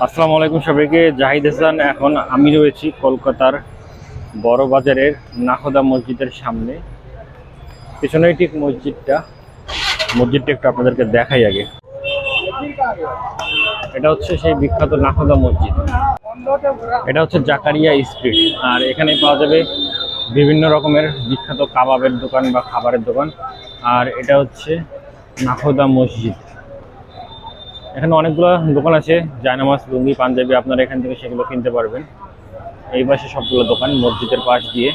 আসসালামু আলাইকুম সবাইকে, জাহিদ হাসান। এখন আমি রয়েছি কলকাতার বড় বাজারের নাখোদা মসজিদের সামনে। পেছনেই ঠিক মসজিদটা। মসজিদটা একটু আপনাদেরকে দেখাই আগে। এটা হচ্ছে সেই বিখ্যাত নাখোদা মসজিদ। এটা হচ্ছে জাকারিয়া স্ট্রিট। আর এখানে পাওয়া যাবে বিভিন্ন রকমের বিখ্যাত কাবাবের দোকান বা খাবারের দোকান। আর এটা হচ্ছে নাখোদা মসজিদ। এখানে অনেকগুলো দোকান আছে, জায়নামাজ, লুঙ্গি, পাঞ্জাবি, আপনারা এখান থেকে সেগুলো কিনতে পারবেন। এই পাশে সবগুলো দোকান, মসজিদের পাশ দিয়ে।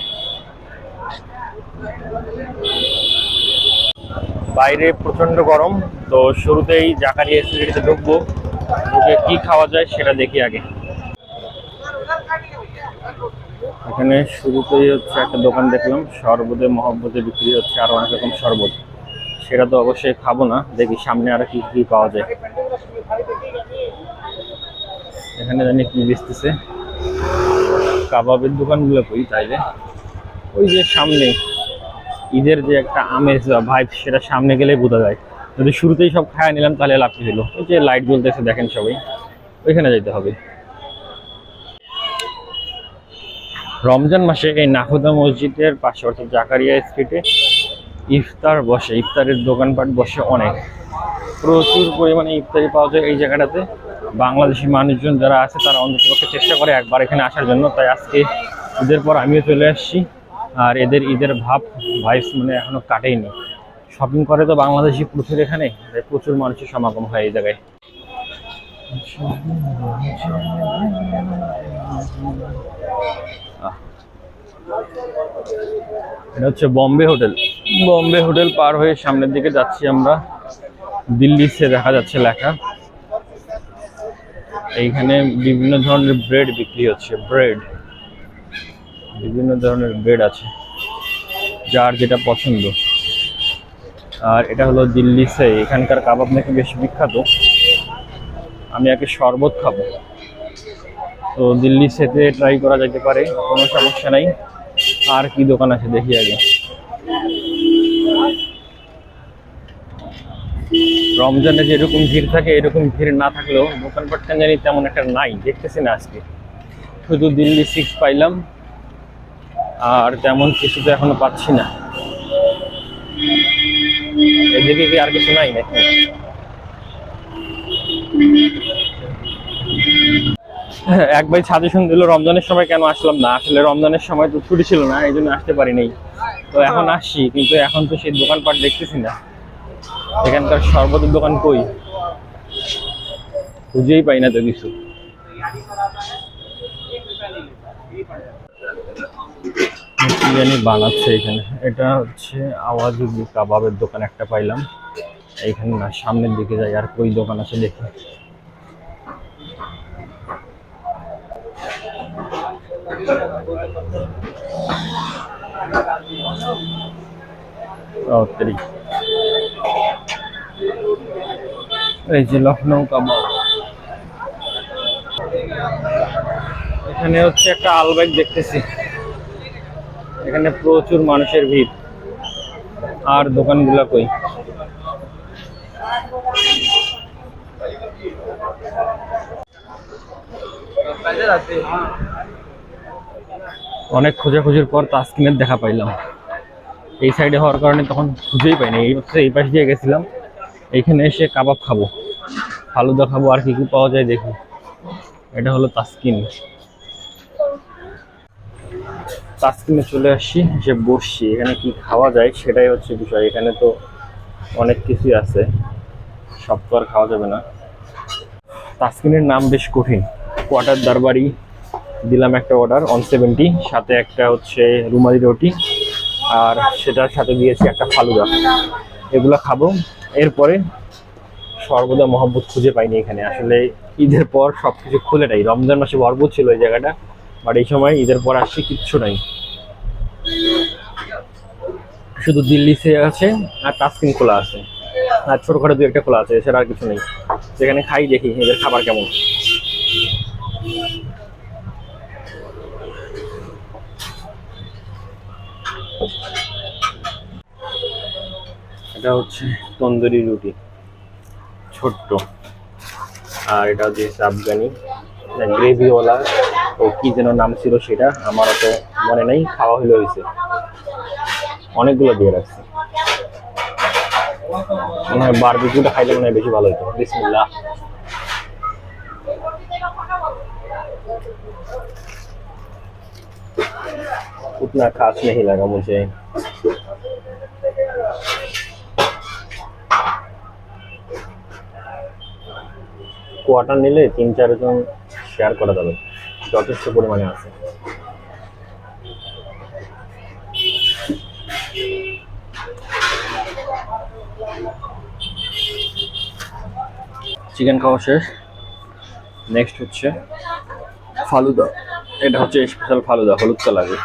বাইরে প্রচণ্ড গরম, তো শুরুতেই জাকারি স্ট্রিটে ঢুকবো। ঢুকে কি খাওয়া যায় সেটা দেখি আগে। এখানে শুরুতেই হচ্ছে একটা দোকান দেখলাম শরবতে মহব্বতে বিক্রি হচ্ছে আর অনেক রকম শরবত। সেটা তো অবশ্যই খাব না। দেখি সামনে আর কি কি পাওয়া যায়। এখানে জানি কি বেচতেছে। কাবাবের দোকানগুলো কই তাইলে। ওই যে সামনে, ঈদের যে একটা আমেজ বা ভাইব সেটা সামনে গেলে বোঝা যায়। যদি শুরুতেই সব খায় নিলাম, তাহলে লাভ কি ওই যে লাইট জ্বলতেছে, দেখেন সবাই। ওইখানে যেতে হবে। রমজান মাসে এই নাহুদা মসজিদের পাশে, অর্থাৎ জাকারিয়া স্ট্রিটে ইফতার বসে, ইফতারের দোকানপাট বসে অনেক। প্রচুর পরিমাণে ইফতারি পাওয়া যায় এই জায়গাটাতে। বাংলাদেশি মানুষজন যারা আছে, তারা অন্ততপক্ষে চেষ্টা করে একবার এখানে আসার জন্য। তাই আজকে ঈদের পর আমিও চলে আসছি। আর এদের ঈদের ভাব ভাইস মানে এখনও কাটেইনি। শপিং করে তো বাংলাদেশি প্রচুর এখানে, তাই প্রচুর মানুষের সমাগম হয় এই জায়গায়। আহ এটা হচ্ছে বম্বে হোটেল। বম্বে হোটেল পার হয়ে সামনের দিকে যাচ্ছি আমরা। দিল্লি সে দেখা যাচ্ছে লেখা। এইখানে বিভিন্ন ধরনের ব্রেড বিক্রি হচ্ছে ব্রেড বিভিন্ন ধরনের ব্রেড আছে, যার যেটা পছন্দ। আর এটা হলো দিল্লি সে। এখানকার কাবাব নাকি বেশ বিখ্যাত। আমি আগে শরবত খাব। তো দিল্লি সেতে ট্রাই করা যেতে পারে, কোনো সমস্যা নাই। আর কি দোকান আছে দেখি আগে। রমজানে যেরকম ভিড় থাকে, এরকম ভিড় না থাকলেও দোকানপাটটা জানি তেমন একটা নাই, দেখতেছি না আজকে। শুধু দিল্লি সিক্স পাইলাম, আর তেমন কিছু তো এখনও পাচ্ছি না। এদিকে কি আর কিছু নাই নাকি? এক ভাই সাজেশন দিল রমজানের সময় কেন আসলাম না? আসলে রমজানের সময় তো ছুটি ছিল না এই জন্য আসতে পারিনি তো এখন আসছি কিন্তু এখন তো সেই দোকানপাট দেখতেছি না। এখানকার শরবতের দোকান কই? খুঁজেই পাই না তো কিছু। বানাচ্ছে এখানে। এটা হচ্ছে আওয়াজ কাবাবের দোকান একটা পাইলাম। এইখানে না সামনের দিকে যাই আর কই দোকান আছে দেখি। তাড়াতাড়ি এই যে লখনৌ কাবাব এখানে হচ্ছে একটা আলবাইক দেখতেছি। এখানে প্রচুর মানুষের ভিড়। আর দোকানগুলা কই? অনেক খোঁজাখুঁজির পর তাসকিনের দেখা পাইলাম। এই সাইডে হওয়ার কারণে তখন খুঁজেই পাইনি। এই হচ্ছে এই পাশ দিয়ে গেছিলাম। এইখানে এসে কাবাব খাব। ফালুদা খাব আর কি কি পাওয়া যায় দেখি। এটা হলো তাসকিন তাসকিনে চলে আসছি যে বসছি। এখানে কি খাওয়া যায় সেটাই হচ্ছে বিষয়। এখানে তো অনেক কিছুই আছে। সব তো আর খাওয়া যাবে না। তাসকিনের নাম বেশ কঠিন। কোয়াটার দরবারি দিলাম একটা অর্ডার অন সেভেন্টি সাথে একটা হচ্ছে রুমালি রুটি, আর সেটার সাথে দিয়েছি একটা ফালুদা। এগুলো খাব। এরপরে সর্বদা মহব্বত খুঁজে পাইনি এখানে। আসলে ঈদের পর সব কিছু খুলে নাই। রমজান মাসে ভরপুর ছিল এই জায়গাটা বাট এই সময় ঈদের পর আসছে কিচ্ছু নাই। শুধু দিল্লি সে আছে আর টাস্কিন খোলা আছে। আর ছোটখাটো দু একটা খোলা আছে, এছাড়া আর কিছু নেই। সেখানে খাই দেখি, এদের খাবার কেমন। এটা হচ্ছে তন্দুরি রুটি, ছোট্ট। আর এটা হচ্ছে আফগানি গ্রেভিওয়ালা। ও কি যেন নাম ছিল সেটা আমার তো মনে নেই, খাওয়া হলে হয়েছে। অনেকগুলো দিয়ে রাখছে। মনে হয় বারবিকিউটা খাইলে মনে হয় বেশি ভালো হতো বিসমিল্লাহ। उतना खास नहीं लगा मुझे কোয়ার্টার নিলে তিন চারজন শেয়ার করা যাবে যথেষ্ট পরিমাণে আছে চিকেন খাওয়া শেষ নেক্সট হচ্ছে ফালুদা এটা হচ্ছে স্পেশাল ফালুদা হলুদ কালারের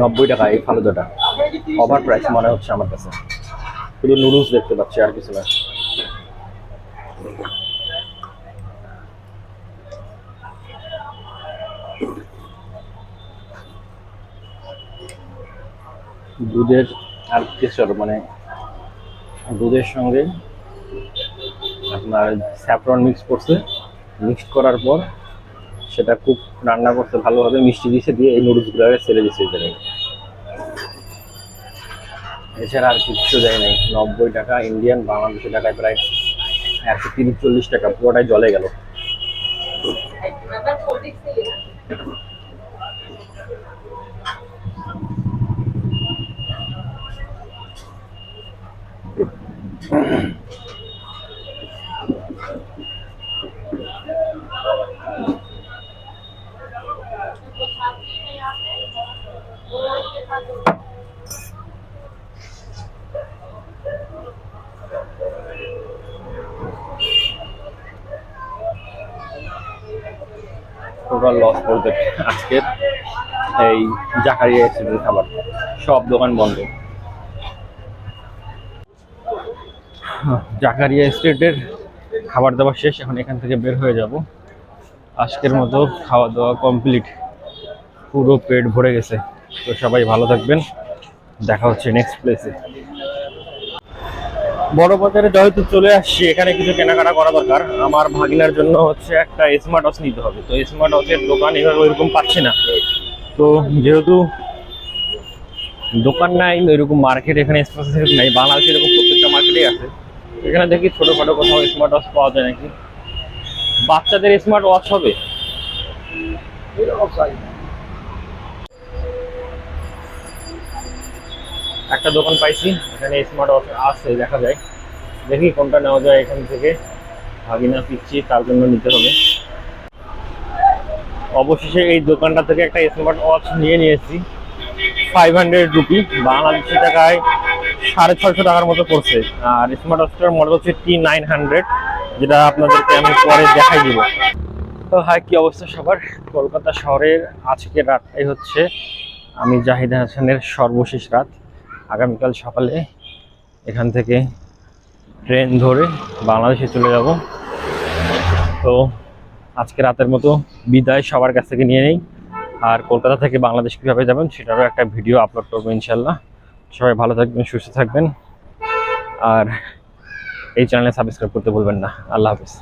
নব্বই টাকা, এই ফালুদাটা ওভার প্রাইস মনে হচ্ছে আমার কাছে। শুধু নুডলস দেখতে পাচ্ছি, আর কিছু না। দুধের আর কেশর মানে দুধের সঙ্গে আপনার স্যাফরন মিক্স করছে। মিক্স করার পর সেটা খুব রান্না করতে ভালোভাবে মিষ্টি দিয়েছে দিয়ে এই নুডলসগুলোকে ছেড়ে দিচ্ছে এখানে। এছাড়া আর কিচ্ছু দেয় নাই। নব্বই টাকা ইন্ডিয়ান বাংলাদেশি টাকায় প্রায় একশো তিরিশ, চল্লিশ টাকা, পুরোটাই জলে গেল। টোটাল লস বলতে আজকের এই জাকারিয়া এক্সিডেন্ট খাবার। সব দোকান বন্ধ। জাকারিয়া স্টেটের খাবার দাবার শেষ, এখন এখান থেকে বের হয়ে যাব। আজকের মতো খাওয়া দাওয়া কমপ্লিট। পুরো পেট ভরে গেছে। তো সবাই ভালো থাকবেন। দেখা হচ্ছে নেক্সট প্লেসে বড় বাজারে যেহেতু চলে আসছি, এখানে কিছু কেনাকাটা করা দরকার। আমার ভাগিনার জন্য হচ্ছে একটা স্মার্ট ওয়াচ নিতে হবে। তো স্মার্ট ওয়াচের দোকান এভাবে ওইরকম পাচ্ছি না। তো যেহেতু দোকান নাই, ওইরকম মার্কেট এখানে স্পেসিফিক নাই, বাংলাদেশে এরকম প্রত্যেকটা মার্কেটেই আছে। এখানে দেখি ছোটোখাটো কোথাও স্মার্ট ওয়াচ পাওয়া যায় নাকি? বাচ্চাদের স্মার্ট ওয়াচ হবে? একটা দোকান পাইছি, এখানে স্মার্ট ওয়াচ আছে, দেখা যায়। দেখি কোনটা নেওয়া যায় এখান থেকে। ভাগিনা পিচ্ছি, তার জন্য নিতে হবে। অবশেষে এই দোকানটা থেকে একটা স্মার্ট ওয়াচ নিয়ে নিয়েছি। ফাইভ হান্ড্রেড রুপি বাংলাদেশি টাকায় সাড়ে ছয়শো টাকার মতো পড়ছে আর স্মার্ট ওয়াচটার মডেল হচ্ছে টি নাইন হান্ড্রেড যেটা আপনাদেরকে আমি পরে দেখাই দিব। তো হাই, কি অবস্থা সবার? কলকাতা শহরের আজকের রাতটাই হচ্ছে আমি জাহিদ হাসানের সর্বশেষ রাত। আগামীকাল সকালে এখান থেকে ট্রেন ধরে বাংলাদেশে চলে যাব। তো আজকে রাতের মতো বিদায় সবার কাছ থেকে নিয়ে নেই। আর কলকাতা থেকে বাংলাদেশ কীভাবে যাবেন সেটারও একটা ভিডিও আপলোড করব ইনশাল্লাহ সবাই ভালো থাকবেন সুস্থ থাকবেন। আর এই চ্যানেলে সাবস্ক্রাইব করতে ভুলবেন না। আল্লাহ হাফিজ।